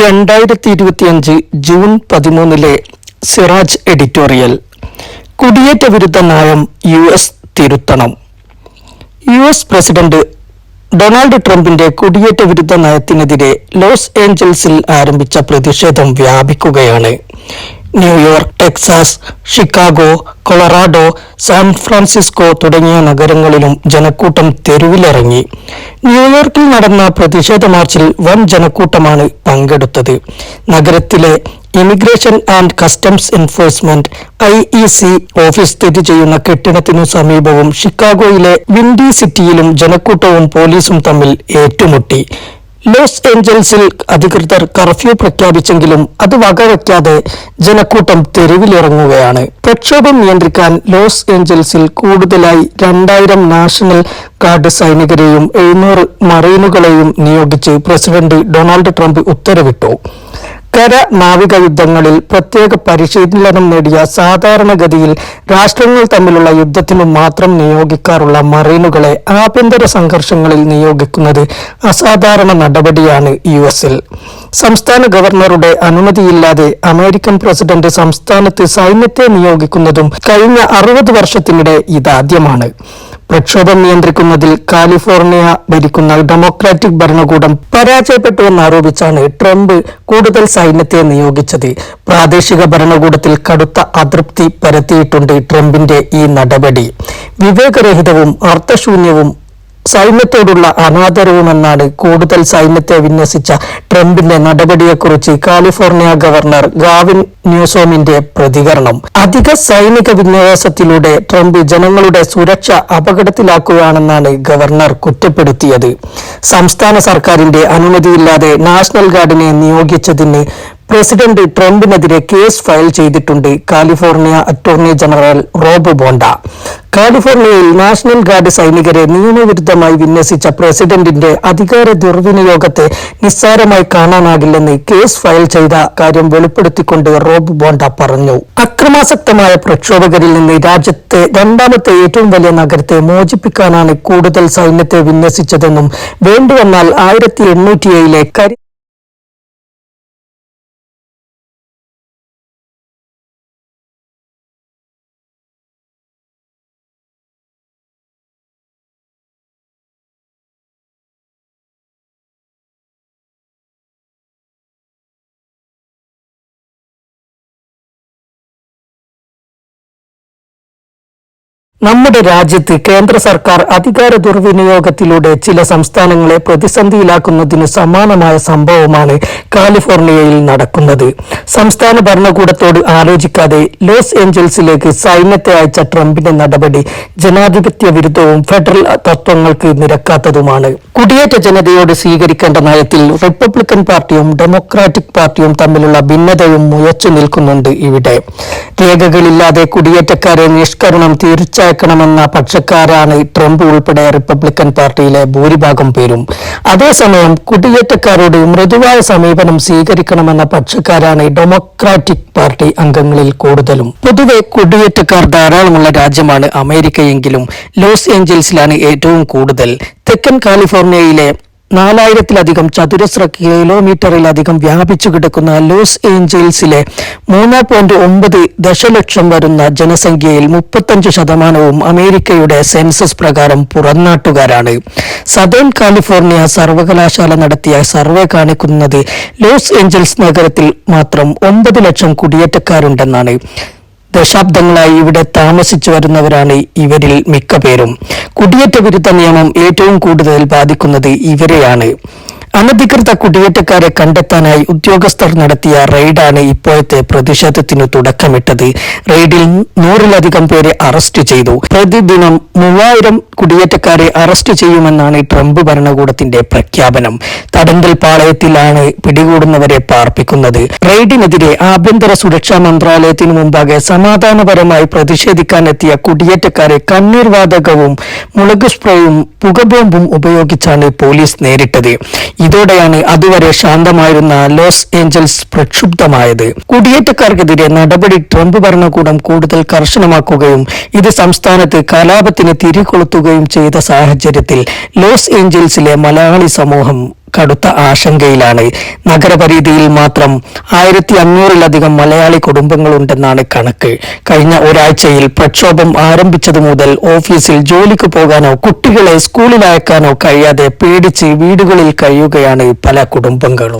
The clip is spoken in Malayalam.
രണ്ടായിരത്തി ഇരുപത്തിയഞ്ച് ജൂൺ പതിമൂന്നിലെ സിറാജ് എഡിറ്റോറിയൽ. കുടിയേറ്റ വിരുദ്ധ നയം യു എസ് തിരുത്തണം. യു എസ് പ്രസിഡന്റ് ഡൊണാൾഡ് ട്രംപിന്റെ കുടിയേറ്റ വിരുദ്ധ നയത്തിനെതിരെ ലോസ് ഏഞ്ചൽസിൽ ആരംഭിച്ച പ്രതിഷേധം വ്യാപിക്കുകയാണ്. New York Texas Chicago Colorado San Francisco തുടങ്ങിയ നഗരങ്ങളിലും ജനക്കൂട്ടം തെരുവിലിറങ്ങി. ന്യൂയോർക്കിൽ നടന്ന പ്രതിഷേധ മാർച്ചിൽ വൻ ജനക്കൂട്ടമാണ് പങ്കെടുത്തത്. നഗരത്തിലെ immigration and customs enforcement I C E office സ്ഥിതി ചെയ്യുന്ന കെട്ടിടത്തിനു സമീപവും ഷിക്കാഗോയിലെ വിൻഡി സിറ്റിയിലും ജനക്കൂട്ടവും പോലീസും തമ്മിൽ ഏറ്റുമുട്ടി. ലോസ് ഏഞ്ചൽസിൽ അധികൃതർ കർഫ്യൂ പ്രഖ്യാപിച്ചെങ്കിലും അത് വകവയ്ക്കാതെ ജനക്കൂട്ടം തെരുവിലിറങ്ങുകയാണ്. പ്രക്ഷോഭം നിയന്ത്രിക്കാൻ ലോസ് ഏഞ്ചൽസിൽ കൂടുതലായി രണ്ടായിരം നാഷണൽ ഗാർഡ് സൈനികരെയും എഴുന്നൂറ് മറീനുകളെയും നിയോഗിച്ച് പ്രസിഡന്റ് ഡൊണാൾഡ് ട്രംപ് ഉത്തരവിട്ടു. കര നാവിക യുദ്ധങ്ങളിൽ പ്രത്യേക പരിശീലനം നേടിയ സാധാരണഗതിയിൽ രാഷ്ട്രങ്ങൾ തമ്മിലുള്ള യുദ്ധത്തിനു മാത്രം നിയോഗിക്കാറുള്ള മറീനുകളെ ആഭ്യന്തര സംഘർഷങ്ങളിൽ നിയോഗിക്കുന്നത് അസാധാരണ നടപടിയാണ് യു എസിൽ. സംസ്ഥാന ഗവർണറുടെ അനുമതിയില്ലാതെ അമേരിക്കൻ പ്രസിഡന്റ് സംസ്ഥാനത്ത് സൈന്യത്തെ നിയോഗിക്കുന്നതും കഴിഞ്ഞ അറുപത് വർഷത്തിനിടെ ഇതാദ്യമാണ്. പ്രക്ഷോഭം നിയന്ത്രിക്കുന്നതിൽ കാലിഫോർണിയ ഭരിക്കുന്ന ഡെമോക്രാറ്റിക് ഭരണകൂടം പരാജയപ്പെട്ടുവെന്ന് ആരോപിച്ചാണ് ട്രംപ് കൂടുതൽ സൈന്യത്തെ നിയോഗിച്ചത്. പ്രാദേശിക ഭരണകൂടത്തിൽ കടുത്ത അതൃപ്തി പരത്തിയിട്ടുണ്ട് ട്രംപിന്റെ ഈ നടപടി. വിവേകരഹിതവും അർത്ഥശൂന്യവും സൈന്യത്തോടുള്ള അനാദരവുമെന്നാണ് കൂടുതൽ സൈന്യത്തെ വിന്യസിച്ച ട്രംപിന്റെ നടപടിയെക്കുറിച്ച് കാലിഫോർണിയ ഗവർണർ ഗാവിൻ ന്യൂസോമിന്റെ പ്രതികരണം. അധിക സൈനിക വിന്യാസത്തിലൂടെ ട്രംപ് ജനങ്ങളുടെ സുരക്ഷ അപകടത്തിലാക്കുകയാണെന്നാണ് ഗവർണർ കുറ്റപ്പെടുത്തിയത്. സംസ്ഥാന സർക്കാരിന്റെ അനുമതിയില്ലാതെ നാഷണൽ ഗാർഡിനെ നിയോഗിച്ചതിന് പ്രസിഡന്റ് ട്രംപിനെതിരെ കേസ് ഫയൽ ചെയ്തിട്ടുണ്ട് California attorney general Rob Bonta. കാലിഫോർണിയയിൽ നാഷണൽ ഗാർഡ് സൈനികരെ നിയമവിരുദ്ധമായി വിന്യസിച്ച പ്രസിഡന്റിന്റെ അധികാര ദുർവിനിയോഗത്തെ നിസ്സാരമായി കാണാനാകില്ലെന്ന് കേസ് ഫയൽ ചെയ്ത കാര്യം വെളിപ്പെടുത്തിക്കൊണ്ട് റോബ് ബോണ്ട പറഞ്ഞു. അക്രമാസക്തമായ പ്രക്ഷോഭകരിൽ നിന്ന് രാജ്യത്തെ രണ്ടാമത്തെ ഏറ്റവും വലിയ നഗരത്തെ മോചിപ്പിക്കാനാണ് കൂടുതൽ സൈന്യത്തെ വിന്യസിച്ചതെന്നും വേണ്ടിവന്നാൽ ആയിരത്തി എണ്ണൂറ്റിയേഴിലെ കരി നമ്മുടെ രാജ്യത്ത് കേന്ദ്ര സർക്കാർ അധികാര ദുർവിനിയോഗത്തിലൂടെ ചില സംസ്ഥാനങ്ങളെ പ്രതിസന്ധിയിലാക്കുന്നതിന് സമാനമായ സംഭവമാണ് കാലിഫോർണിയയിൽ നടക്കുന്നത്. സംസ്ഥാന ഭരണകൂടത്തോട് ആലോചിക്കാതെ ലോസ് ഏഞ്ചൽസിലേക്ക് സൈന്യത്തെ അയച്ച ട്രംപിന്റെ നടപടി ജനാധിപത്യ വിരുദ്ധവും ഫെഡറൽ തത്വങ്ങൾക്ക് നിരക്കാത്തതുമാണ്. കുടിയേറ്റ ജനതയോട് സ്വീകരിക്കേണ്ട നയത്തിൽ റിപ്പബ്ലിക്കൻ പാർട്ടിയും ഡെമോക്രാറ്റിക് പാർട്ടിയും തമ്മിലുള്ള ഭിന്നതയും മുയച്ചു നിൽക്കുന്നുണ്ട് ഇവിടെ. രേഖകളില്ലാതെ കുടിയേറ്റക്കാരെ നിഷ്കരണം തീർച്ചയാക്കണമെന്ന പക്ഷക്കാരാണ് ട്രംപ് ഉൾപ്പെടെ റിപ്പബ്ലിക്കൻ പാർട്ടിയിലെ ഭൂരിഭാഗം പേരും. അതേസമയം കുടിയേറ്റക്കാരോട് മൃദുവായ സമീപനം സ്വീകരിക്കണമെന്ന പക്ഷക്കാരാണ് ഡെമോക്രാറ്റിക് പാർട്ടി അംഗങ്ങളിൽ കൂടുതലും. പൊതുവെ കുടിയേറ്റക്കാർ ധാരാളമുള്ള രാജ്യമാണ് അമേരിക്കയെങ്കിലും ലോസ് ഏഞ്ചൽസിലാണ് ഏറ്റവും കൂടുതൽ. തെക്കൻ കാലിഫോർണിയയിലെ നാലായിരത്തിലധികം ചതുരശ്ര കിലോമീറ്ററിലധികം വ്യാപിച്ചു കിടക്കുന്ന ലോസ് ഏഞ്ചൽസിലെ മൂന്ന് പോയിന്റ് ഒമ്പത് ദശലക്ഷം വരുന്ന ജനസംഖ്യയിൽ മുപ്പത്തഞ്ച് ശതമാനവും അമേരിക്കയുടെ സെൻസസ് പ്രകാരം പുറംനാട്ടുകാരാണ്. സദേൺ കാലിഫോർണിയ സർവകലാശാല നടത്തിയ സർവേ കാണിക്കുന്നത് ലോസ് ഏഞ്ചൽസ് നഗരത്തിൽ മാത്രം ഒമ്പത് ലക്ഷം കുടിയേറ്റക്കാരുണ്ടെന്നാണ്. ദശാബ്ദങ്ങളായി ഇവിടെ താമസിച്ചു വരുന്നവരാണ് ഇവരിൽ മിക്ക പേരും കുടിയേറ്റ വിരുദ്ധ നിയമം ഏറ്റവും കൂടുതൽ ബാധിക്കുന്നത് ഇവരെയാണ്. അനധികൃത കുടിയേറ്റക്കാരെ കണ്ടെത്താനായി ഉദ്യോഗസ്ഥർ നടത്തിയ റെയ്ഡാണ് ഇപ്പോഴത്തെ പ്രതിഷേധത്തിനു തുടക്കമിട്ടത്. റെയ്ഡിൽ നൂറിലധികം പേരെ അറസ്റ്റ് ചെയ്തു. പ്രതിദിനം മൂവായിരം കുടിയേറ്റക്കാരെ അറസ്റ്റ് ചെയ്യുമെന്നാണ് ട്രംപ് ഭരണകൂടത്തിന്റെ പ്രഖ്യാപനം. തടങ്കൽ പാളയത്തിലാണ് പിടികൂടുന്നവരെ പാർപ്പിക്കുന്നത്. റെയ്ഡിനെതിരെ ആഭ്യന്തര സുരക്ഷാ മന്ത്രാലയത്തിനു മുമ്പാകെ സമാധാനപരമായി പ്രതിഷേധിക്കാനെത്തിയ കുടിയേറ്റക്കാരെ കണ്ണീർ വാതകവും മുളക് സ്പ്രേയും പുകബോംബും ഉപയോഗിച്ചാണ് പോലീസ് നേരിട്ടത്. ഇതോടെയാണ് അതുവരെ ശാന്തമായിരുന്ന ലോസ് ഏഞ്ചൽസ് പ്രക്ഷുബ്ധമായത്. കുടിയേറ്റക്കാർക്കെതിരെ നടപടി ട്രംപ് ഭരണകൂടം കൂടുതൽ കർശനമാക്കുകയും ഇത് സംസ്ഥാനത്ത് കലാപത്തിന് തിരികൊളുത്തുകയും ചെയ്ത സാഹചര്യത്തിൽ ലോസ് ഏഞ്ചൽസിലെ മലയാളി സമൂഹം കടുത്ത ആശങ്കയിലാണ്. നഗരപരിധിയിൽ മാത്രം ആയിരത്തി അഞ്ഞൂറിലധികം മലയാളി കുടുംബങ്ങളുണ്ടെന്നാണ് കണക്ക്. കഴിഞ്ഞ ഒരാഴ്ചയിൽ പ്രക്ഷോഭം ആരംഭിച്ചതു മുതൽ ഓഫീസിൽ ജോലിക്ക് പോകാനോ കുട്ടികളെ സ്കൂളിൽ അയക്കാനോ കഴിയാതെ പേടിച്ച് വീടുകളിൽ കഴിയുകയാണ് പല കുടുംബങ്ങളും.